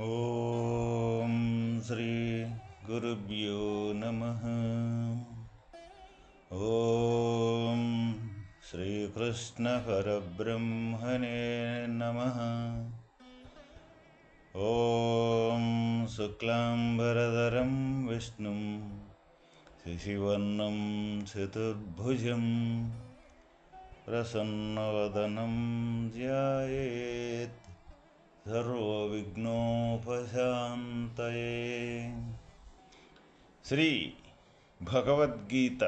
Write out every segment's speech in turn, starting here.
ॐ श्रीगुरुभ्यो नमः। ॐ श्रीकृष्णपरब्रह्मणे नमः। ॐ शुक्लाम्बरधरं विष्णुं शिशिवर्णं चतुर्भुजं प्रसन्नवदनं ध्यायेत् సర్వవిఘ్నోపశాంతయే శ్రీ భగవద్గీత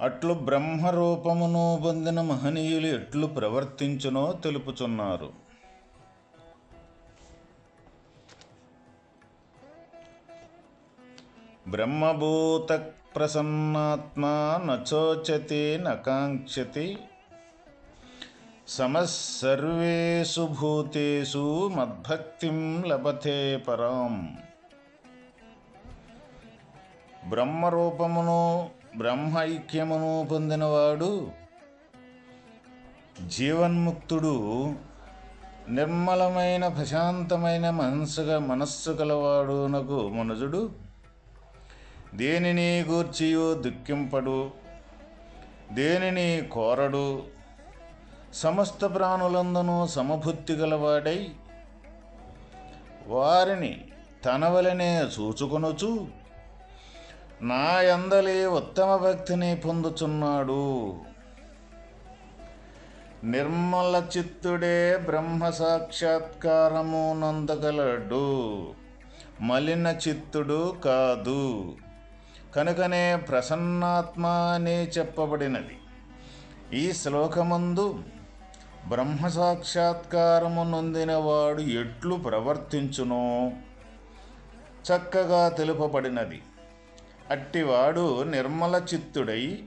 అట్లు బ్రహ్మరూపమును పొందిన మహనీయులు ఎట్లు ప్రవర్తించునో తెలుపుచున్నారు. బ్రహ్మభూత ప్రసన్నాత్మా నచోచతి నకాంక్షతి సమస్సర్వేషు భూతేషు మద్భక్తిం లభతే పరాం. బ్రహ్మరూపమును బ్రహ్మైక్యమును పొందినవాడు జీవన్ముక్తుడు నిర్మలమైన ప్రశాంతమైన మనస్సుగా మనస్సు కలవాడునకు మనుజుడు. దేనిని గూర్చియో దుఃఖింపడు? దేనిని కోరడు? సమస్త ప్రాణులందనూ సమబుద్ధి గలవాడై వారిని తన వలనే చూచుకొనుచు నా యందలి ఉత్తమ భక్తిని పొందుచున్నాడు. నిర్మల చిత్తుడే బ్రహ్మ సాక్షాత్కారము నందగలడు. మలిన చిత్తుడు కాదు. కనుకనే ప్రసన్నాత్మ అనే చెప్పబడినది. ఈ శ్లోకమందు బ్రహ్మ సాక్షాత్కారము నొందినవాడు ఎట్లు ప్రవర్తించునో చక్కగా తెలుపబడినది. అట్టివాడు నిర్మల చిత్తుడై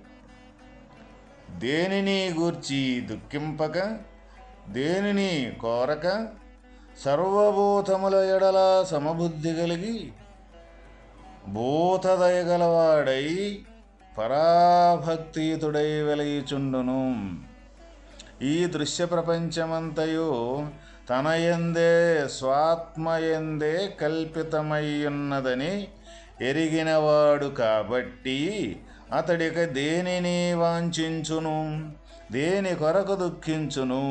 దేనిని గూర్చి దుఃఖింపక దేనిని కోరక సర్వభూతముల ఎడల సమబుద్ధి కలిగి భూతదయగలవాడై పరాభక్తితుడై వెలయిచుండును. ఈ దృశ్య ప్రపంచమంతయు తనయందే స్వాత్మయందే కల్పితమయ్యున్నదని ఎరిగినవాడు కాబట్టి అతడిక దేనిని వాంఛించును? దేని కొరకు దుఃఖించును?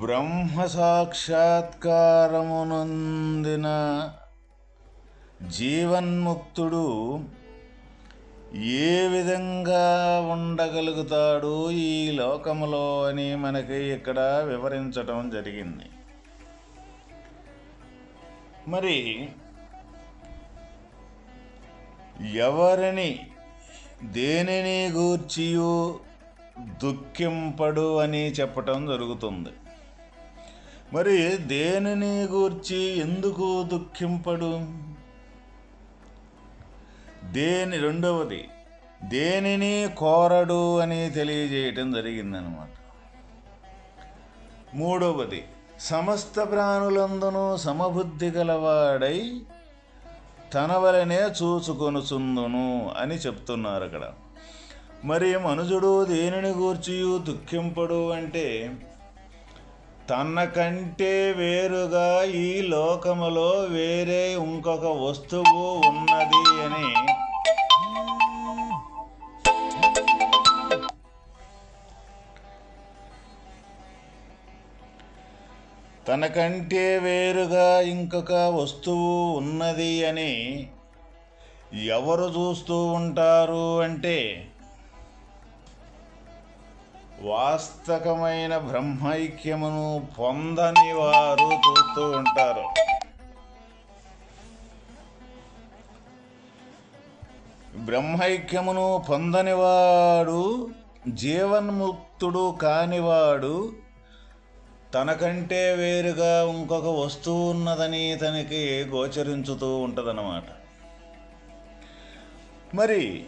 బ్రహ్మ సాక్షాత్కారమునందిన జీవన్ముక్తుడు ఏ విధంగా ఉండగలుగుతాడు ఈ లోకములో అని మనకి ఇక్కడ వివరించటం జరిగింది. మరి ఎవరిని దేనిని గూర్చియు దుఃఖింపడు అని చెప్పటం జరుగుతుంది. మరి దేనిని గూర్చి ఎందుకు దుఃఖింపడు? దేని రెండవది దేనిని కోరడు అని తెలియజేయటం జరిగిందనమాట. మూడవది సమస్త ప్రాణులందునూ సమబుద్ధి గలవాడై తన వలనే చూచుకొనుచుందును అని చెప్తున్నారు అక్కడ. మరి మనుజుడు దేనిని గూర్చియు దుఃఖింపడు అంటే తనకంటే వేరుగా ఈ లోకములో వేరే ఇంకొక వస్తువు ఉన్నది అని. తనకంటే వేరుగా ఇంకొక వస్తువు ఉన్నది అని ఎవరు చూస్తూ ఉంటారు అంటే వాస్తవమైన బ్రహ్మైక్యమును పొందని వారు చూస్తూ ఉంటారు. బ్రహ్మైక్యమును పొందనివాడు జీవన్ముక్తుడు కానివాడు తనకంటే వేరుగా ఇంకొక వస్తువు ఉన్నదని తనకి గోచరించుతూ ఉంటుందన్నమాట. మరి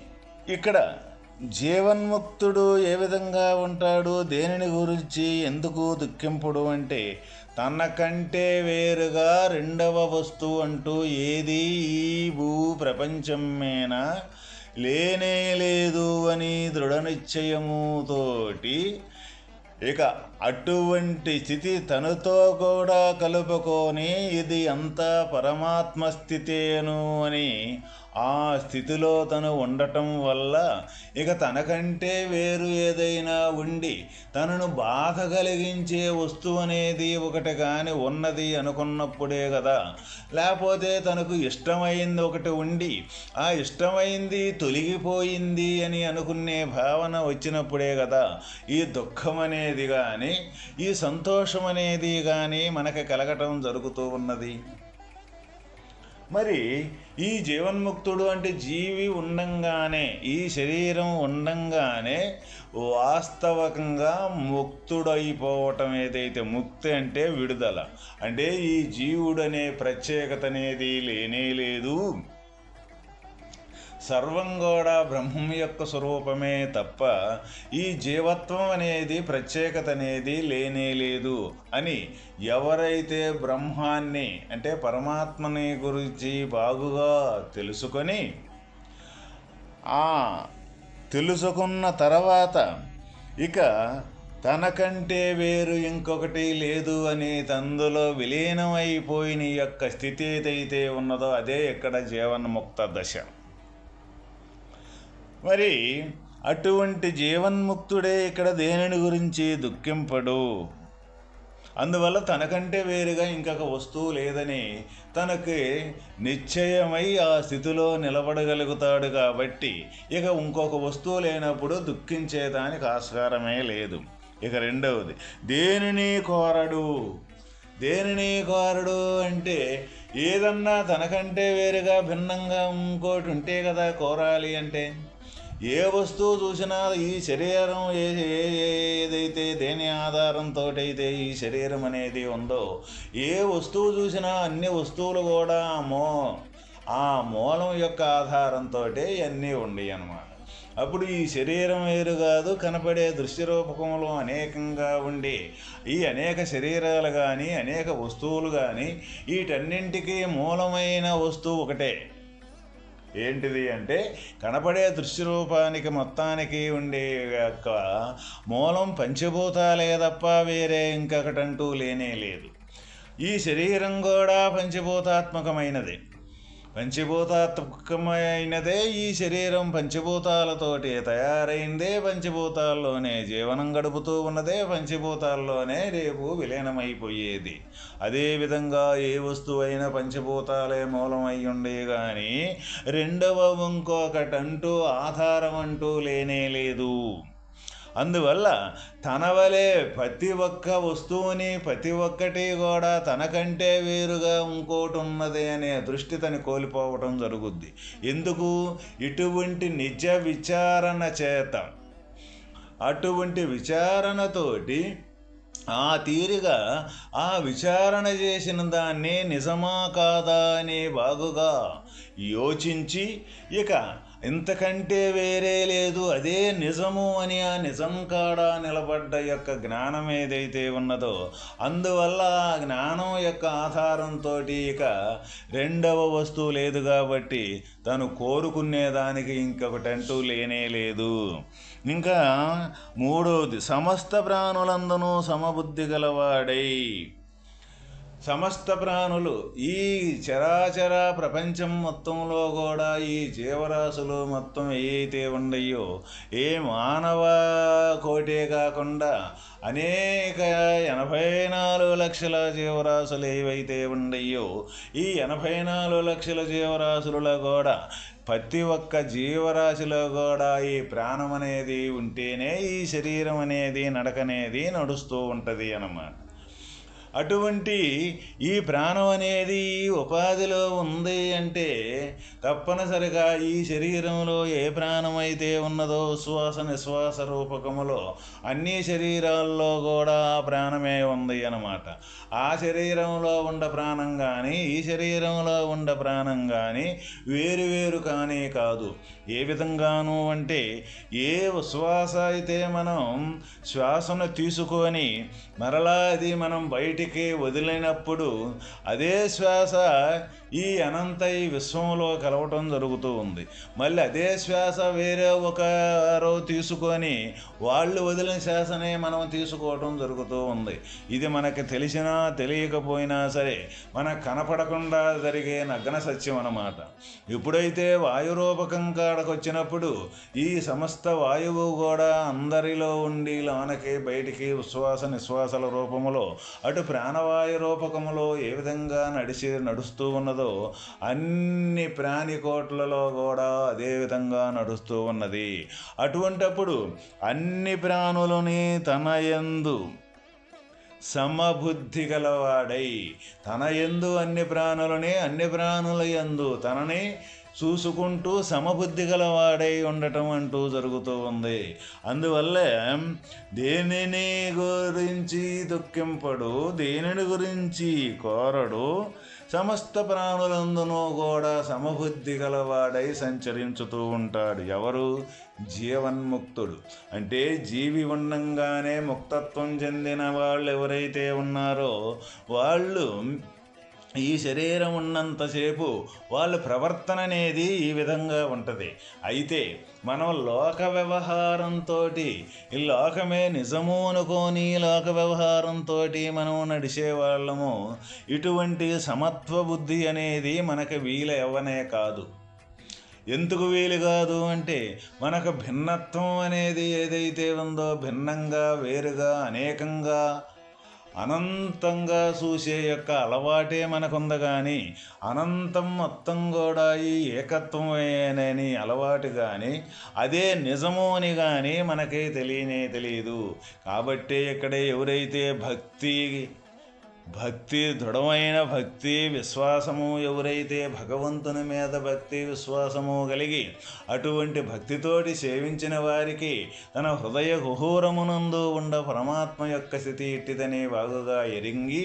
ఇక్కడ జీవన్ముక్తుడు ఏ విధంగా ఉంటాడు? దేనిని గురించి ఎందుకు దుఃఖింపుడు అంటే తనకంటే వేరుగా రెండవ వస్తువు అంటూ ఏది ఈ భూ ప్రపంచమేనా? లేనే లేదు అని దృఢ నిశ్చయముతోటి ఇక అటువంటి స్థితి తనతో కూడా కలుపుకొని ఇది అంతా పరమాత్మ స్థితేను అని ఆ స్థితిలో తను ఉండటం వల్ల ఇక తనకంటే వేరు ఏదైనా ఉండి తనను బాధ కలిగించే వస్తువు అనేది ఒకటి కానీ ఉన్నది అనుకున్నప్పుడే కదా. లేకపోతే తనకు ఇష్టమైంది ఒకటి ఉండి ఆ ఇష్టమైంది తొలగిపోయింది అని అనుకునే భావన వచ్చినప్పుడే కదా ఈ దుఃఖం అనేది కానీ ఈ సంతోషం అనేది కానీ మనకి కలగటం జరుగుతూ ఉన్నది. మరి ఈ జీవన్ముక్తుడు అంటే జీవి ఉండంగానే ఈ శరీరం ఉండంగానే వాస్తవకంగా ముక్తుడైపోవటం ఏదైతే ముక్తి అంటే విడుదల. అంటే ఈ జీవుడనే ప్రత్యేకత అనేది లేనే లేదు. సర్వం కూడా బ్రహ్మం యొక్క స్వరూపమే తప్ప ఈ జీవత్వం అనేది ప్రత్యేకత అనేది లేనే లేదు అని ఎవరైతే బ్రహ్మాన్ని అంటే పరమాత్మని గురించి బాగుగా తెలుసుకొని ఆ తెలుసుకున్న తర్వాత ఇక తనకంటే వేరు ఇంకొకటి లేదు అని తందులో విలీనమైపోయిన యొక్క స్థితి ఏదైతే ఉన్నదో అదే ఇక్కడ జీవన్ముక్త దశ. మరి అటువంటి జీవన్ముక్తుడే ఇక్కడ దేనిని గురించి దుఃఖింపడు? అందువల్ల తనకంటే వేరుగా ఇంకొక వస్తువు లేదని తనకి నిశ్చయమై ఆ స్థితిలో నిలబడగలుగుతాడు కాబట్టి ఇక ఇంకొక వస్తువు లేనప్పుడు దుఃఖించేదానికి ఆస్కారమే లేదు. ఇక రెండవది దేనిని కోరడు? దేనిని కోరడు అంటే ఏదన్నా తనకంటే వేరుగా భిన్నంగా ఇంకోటి ఉంటే కదా కోరాలి అంటే? ఏ వస్తువు చూసినా ఈ శరీరం ఏ ఏదైతే దేని ఆధారంతో అయితే ఈ శరీరం అనేది ఉందో ఏ వస్తువు చూసినా అన్ని వస్తువులు కూడా మో ఆ మూలం యొక్క ఆధారంతో అన్నీ ఉండి అన్నమాట. అప్పుడు ఈ శరీరం వేరు కాదు కనపడే దృశ్య రూపకంలో అనేకంగా ఉండి ఈ అనేక శరీరాలు కానీ అనేక వస్తువులు కానీ వీటన్నింటికీ మూలమైన వస్తువు ఒకటే. ఏంటిది అంటే కనపడే దృశ్యరూపానికి మొత్తానికి ఉండే యొక్క మూలం పంచభూతాలే తప్ప వేరే ఇంకొకటంటూ లేనే లేదు. ఈ శరీరం కూడా పంచభూతాత్మకమైనది. పంచభూతాత్మకమైనదే ఈ శరీరం. పంచభూతాలతోటి తయారైందే. పంచభూతాల్లోనే జీవనం గడుపుతూ ఉన్నదే. పంచభూతాల్లోనే రేపు విలీనమైపోయేది. అదేవిధంగా ఏ వస్తువైనా పంచభూతాలే మూలమై ఉండే కానీ రెండవ ఇంకొకటంటూ ఆధారం అంటూ లేనే లేదు. అందువల్ల తన వలె ప్రతి ఒక్క వస్తువుని ప్రతి ఒక్కటి కూడా తనకంటే వేరుగా ఇంకోటి ఉన్నది అనే దృష్టి తను కోల్పోవటం జరుగుద్ది. ఎందుకు? ఇటువంటి నిజ విచారణ చేత. అటువంటి విచారణతోటి ఆ తీరుగా ఆ విచారణ చేసిన దాన్ని నిజమా కాదా అని బాగుగా యోచించి ఇక ఇంతకంటే వేరే లేదు అదే నిజము అని ఆ నిజం కాడ నిలబడ్డ యొక్క జ్ఞానం ఏదైతే ఉన్నదో అందువల్ల ఆ జ్ఞానం యొక్క ఆధారంతో ఇక రెండవ వస్తువు లేదు కాబట్టి తను కోరుకునేదానికి ఇంకొకటంటూ లేనే లేదు. ఇంకా మూడవది సమస్త ప్రాణులందనూ సమబుద్ధి గలవాడై సమస్త ప్రాణులు ఈ చరాచర ప్రపంచం మొత్తంలో కూడా ఈ జీవరాశులు మొత్తం ఏవైతే ఉండయో ఏ మానవ కోటే కాకుండా అనేక ఎనభై నాలుగు లక్షల జీవరాశులు ఏవైతే ఉండయో ఈ ఎనభై నాలుగు లక్షల జీవరాశులలో కూడా ప్రతి ఒక్క జీవరాశిలో కూడా ఈ ప్రాణం అనేది ఉంటేనే ఈ శరీరం అనేది నడకనేది నడుస్తూ ఉంటుంది అన్నమాట. అటువంటి ఈ ప్రాణం అనేది ఉపాధిలో ఉంది అంటే తప్పనిసరిగా ఈ శరీరంలో ఏ ప్రాణం అయితే ఉన్నదో శ్వాస నిశ్వాస రూపకములో అన్ని శరీరాల్లో కూడా ఆ ప్రాణమే ఉంది అన్నమాట. ఆ శరీరంలో ఉండ ప్రాణం కానీ ఈ శరీరంలో ఉండ ప్రాణం కానీ వేరు వేరు కానీ కాదు. ఏ విధంగాను అంటే ఏ శ్వాస అయితే మనం శ్వాసను తీసుకొని మరలా అది మనం బయటికి వదిలినప్పుడు అదే శ్వాస ఈ అనంత ఈ విశ్వంలో కలవటం జరుగుతూ ఉంది. మళ్ళీ అదే శ్వాస వేరే ఒకరో తీసుకొని వాళ్ళు వదిలిన శ్వాసనే మనం తీసుకోవటం జరుగుతూ ఉంది. ఇది మనకి తెలిసినా తెలియకపోయినా సరే మనకు కనపడకుండా జరిగే నగ్న సత్యం అన్నమాట. ఎప్పుడైతే వాయురూపకం కాడకు వచ్చినప్పుడు ఈ సమస్త వాయువు కూడా అందరిలో ఉండి లోనకి బయటికి ఉశ్వాస నిశ్వాసల రూపములో అటు ప్రాణవాయు రూపకములో ఏ విధంగా నడిచి నడుస్తూ ఉన్నదో అన్ని ప్రాణికోట్లలో కూడా అదే విధంగా నడుస్తూ ఉన్నది. అటువంటప్పుడు అన్ని ప్రాణులని తన యందు సమబుద్ధి గలవాడై తన ఎందు అన్ని ప్రాణులని అన్ని ప్రాణుల ఎందు తనని చూసుకుంటూ సమబుద్ధి గలవాడై ఉండటం అంటూ జరుగుతూ ఉంది. అందువల్ల దేనిని గురించి దుఃఖింపడు దేనిని గురించి కోరడు సమస్త ప్రాణులందునూ కూడా సమబుద్ధి గలవాడై సంచరించుతూ ఉంటాడు. ఎవరు? జీవన్ముక్తుడు. అంటే జీవి ఉండంగానే ముక్తత్వం చెందిన వాళ్ళు ఎవరైతే ఉన్నారో వాళ్ళు ఈ శరీరం ఉన్నంతసేపు వాళ్ళ ప్రవర్తన అనేది ఈ విధంగా ఉంటుంది. అయితే మనం లోక వ్యవహారంతో ఈ లోకమే నిజము అనుకోని లోక వ్యవహారంతో మనం నడిచే వాళ్ళము ఇటువంటి సమత్వ బుద్ధి అనేది మనకు వీలు ఇవ్వనే కాదు. ఎందుకు వీలు కాదు అంటే మనకు భిన్నత్వం అనేది ఏదైతే ఉందో భిన్నంగా వేరుగా అనేకంగా అనంతంగా చూసే యొక్క అలవాటే మనకుంది కానీ అనంతం మొత్తం కూడా ఈ ఏకత్వమేనని అలవాటు కానీ అదే నిజము అని కానీ మనకే తెలియనే తెలియదు కాబట్టి ఇక్కడ ఎవరైతే భక్తి భక్తి దృఢమైన భక్తి విశ్వాసము ఎవరైతే భగవంతుని మీద భక్తి విశ్వాసము కలిగి అటువంటి భక్తితోటి సేవించిన వారికి తన హృదయ గుహూరమునందు ఉండ పరమాత్మ యొక్క స్థితి ఇట్టిదని బాగుగా ఎరింగి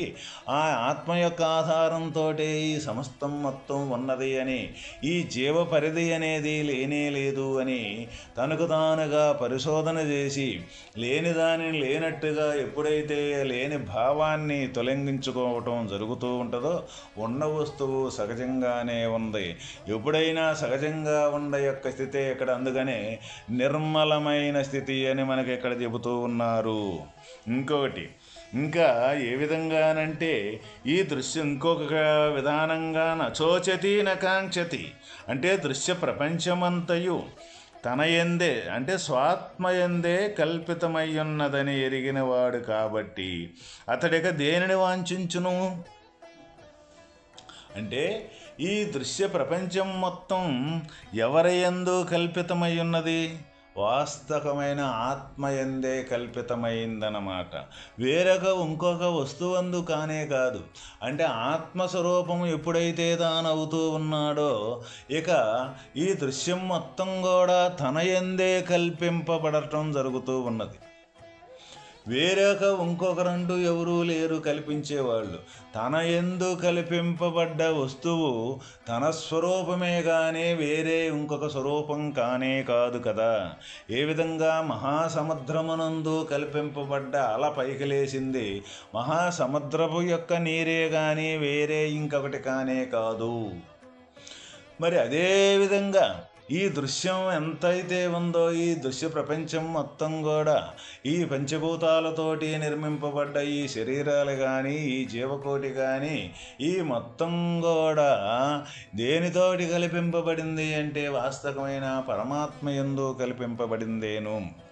ఆ ఆత్మ యొక్క ఆధారంతో ఈ సమస్తం మొత్తం ఉన్నది అని ఈ జీవ పరిధి అనేది లేనే లేదు అని తనకు తానుగా పరిశోధన చేసి లేని దానిని లేనట్టుగా ఎప్పుడైతే లేని భావాన్ని తొలగి తొలగించుకోవటం జరుగుతూ ఉంటుందో ఉన్న వస్తువు సహజంగానే ఉంది. ఎప్పుడైనా సహజంగా ఉన్న యొక్క స్థితి ఇక్కడ అందుకనే నిర్మలమైన స్థితి అని మనకి ఇక్కడ చెబుతూ ఉన్నారు. ఇంకొకటి ఇంకా ఏ విధంగానంటే ఈ దృశ్యం ఇంకొక విధానంగా నచోచతి నకాంక్షతి అంటే దృశ్య ప్రపంచమంతయు తన ఎందే అంటే స్వాత్మయందే కల్పితమయ్యున్నదని ఎరిగినవాడు కాబట్టి అతడిక దేనిని వాంఛించును? అంటే ఈ దృశ్య ప్రపంచం మొత్తం ఎవరి ఎందు కల్పితమై ఉన్నది వాస్తవమైన ఆత్మయందే కల్పితమైందన్నమాట. వేరొక ఇంకొక వస్తువందు కానే కాదు. అంటే ఆత్మస్వరూపం ఎప్పుడైతే తానవుతూ ఉన్నాడో ఇక ఈ దృశ్యం మొత్తం కూడా తన ఎందే కల్పింపబడటం జరుగుతూ ఉన్నది. వేరొక ఇంకొకరంటూ ఎవరూ లేరు కల్పించేవాళ్ళు. తన ఎందు కల్పింపబడ్డ వస్తువు తన స్వరూపమే కానీ వేరే ఇంకొక స్వరూపం కానే కాదు కదా. ఏ విధంగా మహాసముద్రమునందు కల్పింపబడ్డ అల పైకి లేచింది మహాసముద్రపు యొక్క నీరే కానీ వేరే ఇంకొకటి కానే కాదు. మరి అదే విధంగా ఈ దృశ్యం ఎంతైతే ఉందో ఈ దృశ్య ప్రపంచం మొత్తం కూడా ఈ పంచభూతాలతోటి నిర్మింపబడ్డ ఈ శరీరాలు కానీ ఈ జీవకోటి కానీ ఈ మొత్తం కూడా దేనితోటి కల్పింపబడింది అంటే వాస్తవమైన పరమాత్మ ఎందు కల్పింపబడిందేను.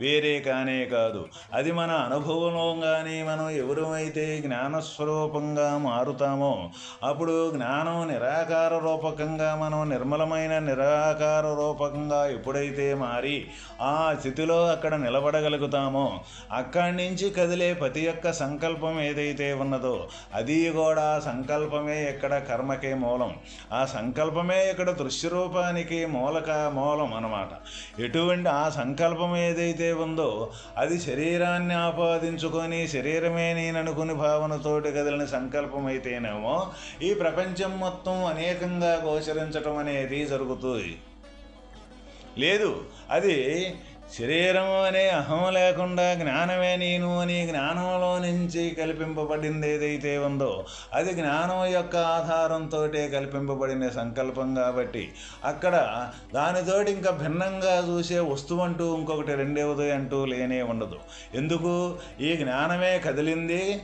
వేరే కానే కాదు. అది మన అనుభవంలోగానే మనం ఎవరమైతే జ్ఞానస్వరూపంగా మారుతామో అప్పుడు జ్ఞానం నిరాకార రూపకంగా మనం నిర్మలమైన నిరాకార రూపకంగా ఎప్పుడైతే మారి ఆ స్థితిలో అక్కడ నిలబడగలుగుతామో అక్కడి నుంచి కదిలే ప్రతి యొక్క సంకల్పం ఏదైతే ఉన్నదో అది కూడా సంకల్పమే ఇక్కడ కర్మకే మూలం. ఆ సంకల్పమే ఇక్కడ దృశ్యరూపానికి మూలక మూలం అన్నమాట. ఎటువంటి ఆ సంకల్పం ఏదైతే ఉందో అది శరీరాన్ని ఆపాదించుకొని శరీరమే నేననుకుని భావనతోటి కదిలిన సంకల్పం అయితేనేమో ఈ ప్రపంచం మొత్తం అనేకంగా గోచరించటం అనేది జరుగుతుంది. లేదు అది శరీరము అనే అహం లేకుండా జ్ఞానమే నేను అని జ్ఞానంలో నుంచి కల్పింపబడింది ఏదైతే ఉందో అది జ్ఞానం యొక్క ఆధారంతో కల్పింపబడిన సంకల్పం కాబట్టి అక్కడ దానితోటి ఇంకా భిన్నంగా చూసే వస్తువు అంటూ ఇంకొకటి రెండవది అంటూ లేనే ఉండదు. ఎందుకు? ఈ జ్ఞానమే కదిలింది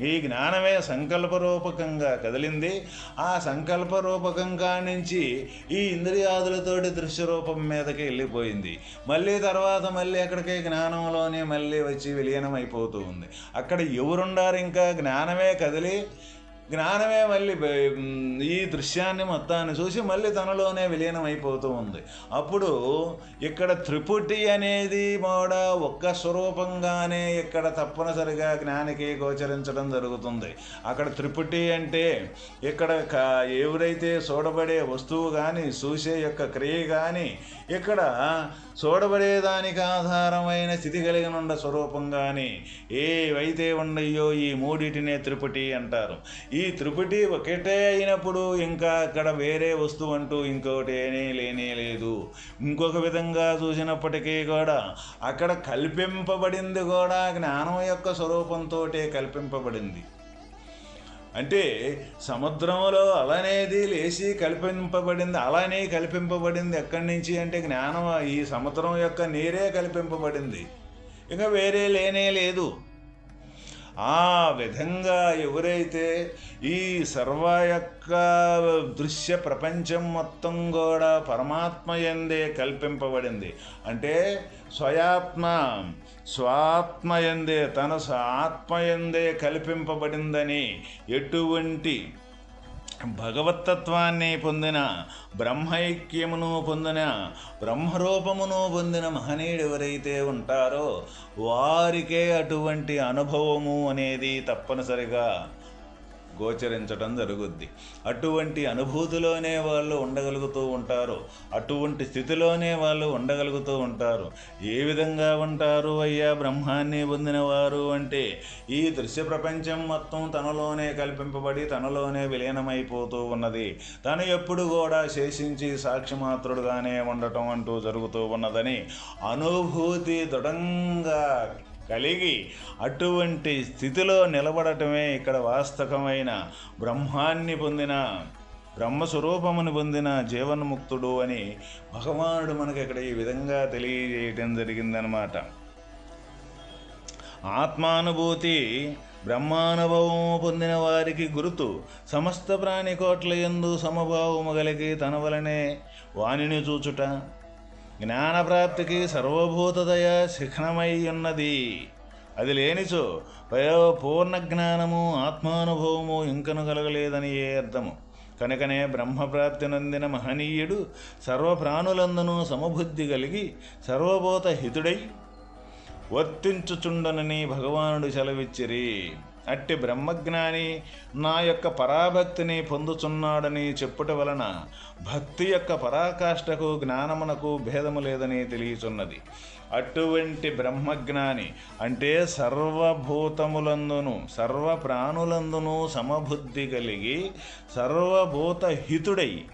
ఈ జ్ఞానమే సంకల్పరూపకంగా కదిలింది. ఆ సంకల్పరూపకంగా నుంచి ఈ ఇంద్రియాదులతోటి దృశ్యరూపం మీదకి వెళ్ళిపోయింది. మళ్ళీ తర్వాత మళ్ళీ అక్కడికి జ్ఞానంలోనే మళ్ళీ వచ్చి విలీనం అయిపోతూ ఉంది. అక్కడ ఎవరుండారు ఇంకా? జ్ఞానమే కదిలి జ్ఞానమే మళ్ళీ ఈ దృశ్యాన్ని మొత్తాన్ని చూసి మళ్ళీ తనలోనే విలీనం అయిపోతూ ఉంది. అప్పుడు ఇక్కడ త్రిపుటి అనేది మోడ ఒక్క స్వరూపంగానే ఇక్కడ తప్పనిసరిగా జ్ఞానికి గోచరించడం జరుగుతుంది. అక్కడ త్రిపుటి అంటే ఇక్కడ ఎవరైతే చూడబడే వస్తువు కానీ చూసే యొక్క క్రియ కానీ ఇక్కడ చూడబడేదానికి ఆధారమైన స్థితి కలిగినుండ స్వరూపంగానే స్వరూపం కానీ ఏవైతే ఉండయో ఈ మూడిటినే త్రిపుటి అంటారు. ఈ త్రిపుటి ఒకటే అయినప్పుడు ఇంకా అక్కడ వేరే వస్తువు అంటూ ఇంకోటి ఏనే లేనే లేదు. ఇంకొక విధంగా చూసినప్పటికీ కూడా అక్కడ కల్పింపబడింది కూడా జ్ఞానం యొక్క స్వరూపంతో కల్పింపబడింది. అంటే సముద్రంలో అలనేది లేచి కల్పింపబడింది అలానే కల్పింపబడింది ఎక్కడి నుంచి అంటే జ్ఞానం ఈ సముద్రం యొక్క నీరే కల్పింపబడింది. ఇక వేరే లేనే లేదు. ఆ విధంగా ఎవరైతే ఈ సర్వ యొక్క దృశ్య ప్రపంచం మొత్తం కూడా పరమాత్మ ఎందే కల్పింపబడింది. అంటే స్వయాత్మ స్వాత్మయందే తన ఆత్మయందే కల్పింపబడిందని ఎటువంటి భగవతత్వాన్ని పొందిన బ్రహ్మైక్యమును పొందిన బ్రహ్మరూపమును పొందిన మహనీయుడు ఎవరైతే ఉంటారో వారికే అటువంటి అనుభవము అనేది తప్పనిసరిగా గోచరించడం జరుగుద్ది. అటువంటి అనుభూతిలోనే వాళ్ళు ఉండగలుగుతూ ఉంటారు. అటువంటి స్థితిలోనే వాళ్ళు ఉండగలుగుతూ ఉంటారు. ఏ విధంగా ఉంటారు అయ్యా బ్రహ్మాన్ని పొందినవారు అంటే ఈ దృశ్య ప్రపంచం మొత్తం తనలోనే కల్పింపబడి తనలోనే విలీనమైపోతూ ఉన్నది. తను ఎప్పుడు కూడా శేషించి సాక్షిమాత్రుడుగానే ఉండటం అంటూ జరుగుతూ ఉన్నదని అనుభూతి దృఢంగా కలిగి అటువంటి స్థితిలో నిలబడటమే ఇక్కడ వాస్తవమైన బ్రహ్మాన్ని పొందిన బ్రహ్మస్వరూపమును పొందిన జీవన్ముక్తుడు అని భగవానుడు మనకి ఇక్కడ ఈ విధంగా తెలియజేయటం జరిగిందనమాట ఆత్మానుభూతి బ్రహ్మానుభవము పొందిన వారికి గురుతు సమస్త ప్రాణికోట్ల ఎందు సమభావము కలిగి తన వలనే వాణిని చూచుట జ్ఞానప్రాప్తికి సర్వభూతదయ శిఖనమై ఉన్నది అది లేనిచో పయో పూర్ణ జ్ఞానము ఆత్మానుభవము ఇంకను కలగలేదని ఏ అర్థము? కనుకనే బ్రహ్మప్రాప్తి నందిన మహనీయుడు సర్వప్రాణులందునూ సమబుద్ధి కలిగి సర్వభూత హితుడై వర్తించుచుండనని భగవానుడు సెలవిచ్చిరి. అట్టి బ్రహ్మజ్ఞాని నా యొక్క పరాభక్తిని పొందుచున్నాడని చెప్పుట వలన భక్తి యొక్క పరాకాష్ఠకు జ్ఞానమునకు భేదము లేదని తెలియచున్నది. అటువంటి బ్రహ్మజ్ఞాని అంటే సర్వభూతములందును సర్వ ప్రాణులందును సమబుద్ధి కలిగి సర్వభూత హితుడై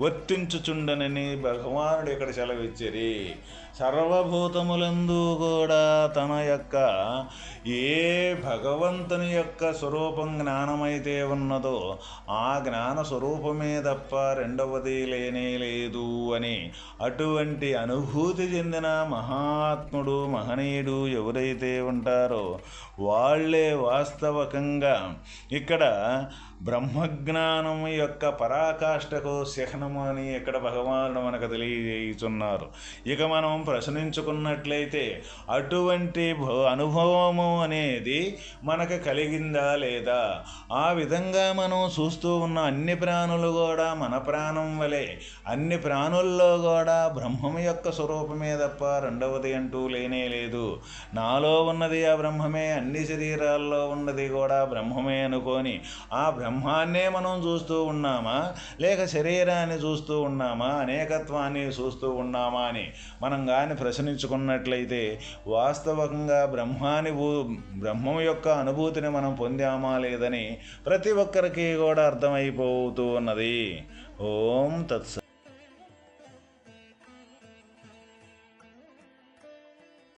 వర్తించుచుండనని భగవానుడు ఇక్కడ సెలవిచ్చిరి. సర్వభూతములందు కూడా తన యొక్క ఏ భగవంతుని యొక్క స్వరూపం జ్ఞానమైతే ఉన్నదో ఆ జ్ఞాన స్వరూపమే తప్ప రెండవది లేనే లేదు అని అటువంటి అనుభూతి చెందిన మహాత్ముడు మహనీయుడు ఎవరైతే ఉంటారో వాళ్ళే వాస్తవకంగా ఇక్కడ బ్రహ్మజ్ఞానం యొక్క పరాకాష్ఠకు శహనము అని ఇక్కడ భగవానుడు మనకు తెలియజేయుచున్నారు. ఇక మనం ప్రశ్నించుకున్నట్లయితే అటువంటి అనుభవము అనేది మనకు కలిగిందా లేదా? ఆ విధంగా మనం చూస్తూ ఉన్న అన్ని ప్రాణులు కూడా మన ప్రాణం వలె అన్ని ప్రాణుల్లో కూడా బ్రహ్మం యొక్క స్వరూపమే తప్ప రెండవది అంటూ లేనే లేదు. నాలో ఉన్నది ఆ బ్రహ్మమే అన్ని శరీరాల్లో ఉన్నది కూడా బ్రహ్మమే అనుకొని ఆ బ్రహ్మాన్నే మనం చూస్తూ ఉన్నామా? లేక శరీరాన్ని చూస్తూ ఉన్నామా? అనేకత్వాన్ని చూస్తూ ఉన్నామా అని మనం కానీ ప్రశ్నించుకున్నట్లయితే వాస్తవంగా బ్రహ్మాని బ్రహ్మం యొక్క అనుభూతిని మనం పొందామా లేదని ప్రతి ఒక్కరికి కూడా అర్థమైపోతూ ఉన్నది. ఓం తత్స